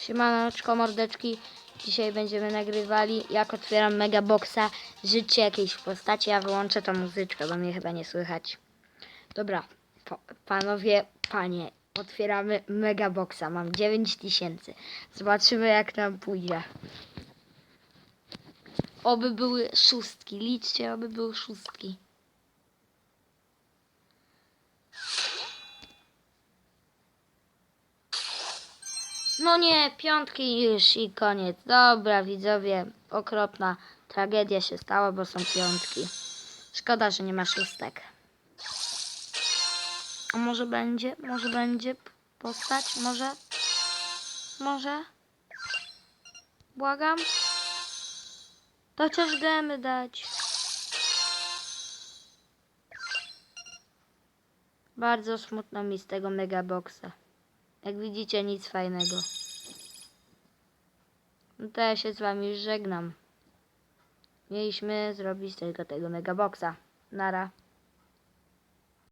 Siemanoczko mordeczki. Dzisiaj będziemy nagrywali jak otwieram megaboxa. Życzcie jakiejś postaci, ja wyłączę tą muzyczkę, bo mnie chyba nie słychać. Dobra, po, panowie, panie, otwieramy megaboxa. Mam 9000. Zobaczymy jak nam pójdzie. Oby były szóstki. Liczcie, oby były szóstki. No nie, piątki już i koniec. Dobra, widzowie, okropna tragedia się stała, bo są piątki. Szkoda, że nie ma szóstek. A może będzie? Może będzie postać? Może? Może? Błagam? To chociaż gemy dać. Bardzo smutno mi z tego megaboxa. Jak widzicie, nic fajnego. No to ja się z wami już żegnam. Mieliśmy zrobić tylko tego megaboxa. Nara.